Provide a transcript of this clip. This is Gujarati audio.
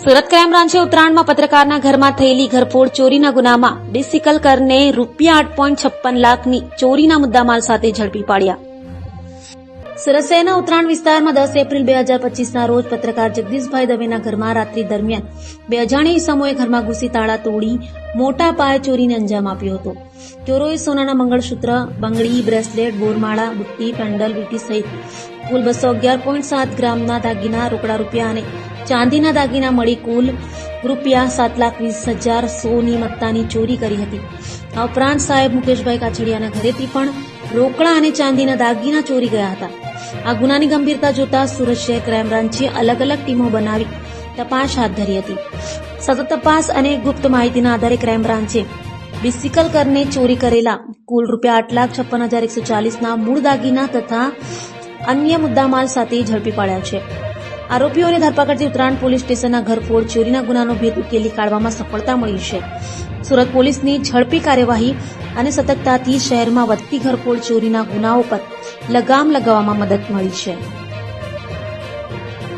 સુરત ક્રાઇમ બ્રાન્ચે ઉત્તરાયણમાં પત્રકારના ઘરમાં થયેલી ઘરફોડ ચોરીના ગુનામાં ડિસિકલ કરને રૂપિયા આઠ પોઈન્ટ છપ્પન લાખની ચોરીના મુદ્દામાલ સાથે ઝડપી પાડ્યા. સુરત શહેરના ઉત્તરાયણ વિસ્તારમાં દસ એપ્રિલ બે હજાર પચીસના રોજ પત્રકાર જગદીશભાઈ દવેના ઘરમાં રાત્રિ દરમિયાન બે અજાણી સમૂહે ઘરમાં ઘૂસી તાળા તોડી મોટા પાયે ચોરીને અંજામ આપ્યો હતો. ચોરોએ સોનાના મંગળસૂત્ર, બંગડી, બ્રેસલેટ બોરમાળા બુટ્ટી, પેન્ડલ, વીટી સહિત કુલ બસો અગિયાર પોઈન્ટ સાત ગ્રામના દાગીના, રોકડા રૂપિયા અને ચાંદીના દાગીના મળી કુલ રૂપિયા સાત લાખ વીસ હજાર સોની મત્તાની ચોરી કરી હતી. આ ઉપરાંત સાહેબ મુકેશભાઈ કાછડિયાના ઘરેથી પણ રોકડા અને ચાંદીના દાગીના ચોરી ગયા હતા. આ ગુનાની ગંભીરતા જોતા સુરત શહેર ક્રાઇમ બ્રાન્ચે અલગ અલગ ટીમો બનાવી તપાસ હાથ ધરી હતી. સતત તપાસ અને ગુપ્ત માહિતીના આધારે ક્રાઇમ બ્રાન્ચે બિસિકલ કરને ચોરી કરેલા કુલ રૂપિયા આઠ લાખ છપ્પન હજાર એકસો ચાલીસના મૂળ દાગીના તથા અન્ય મુદ્દામાલ સાથે ઝડપી પાડ્યા છે. આરોપીઓને ધરપકડથી ઉત્તરાયણ પોલીસ સ્ટેશનના ઘરફોડ ચોરીના ગુનાનો ભેદ ઉકેલી કાઢવામાં સફળતા મળી છે. સુરત પોલીસની ઝડપી કાર્યવાહી અને સતર્કતાથી શહેરમાં વધતી ઘરફોડ ચોરીના ગુનાઓ પર લગામ લગાવવામાં મદદ મળી છે.